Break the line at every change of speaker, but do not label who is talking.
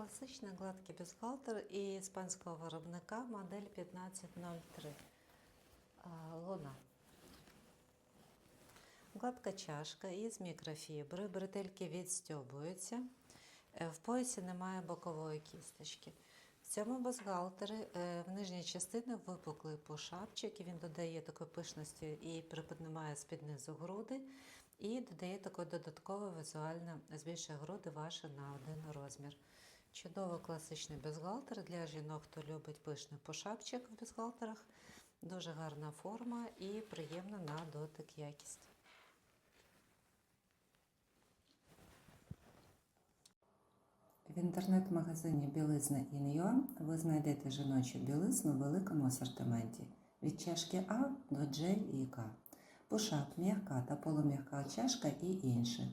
Класичний гладкий бюстгальтер і іспанського виробника модель 1503 а, Луна. Гладка чашка із мікрофібри, бретельки відстьобуються. Е, В поясі немає бокової кісточки. В цьому бюстгальтері е, в нижній частині випуклий пушапчик, і він додає такої пишності і приподнимає з-під груди, і додає такої додатково візуально збільшує груди ваші на один розмір. Чудовий класичний бюстгальтер для жінок, хто любить пишний пушапчик в бюстгальтерах. Дуже гарна форма і приємна на дотик якість.
В інтернет-магазині Білизна Ін'Юа ви знайдете жіночу білизну в великому асортименті від чашки А до J і К, пушап, м'яка та полум'яка чашка і інше.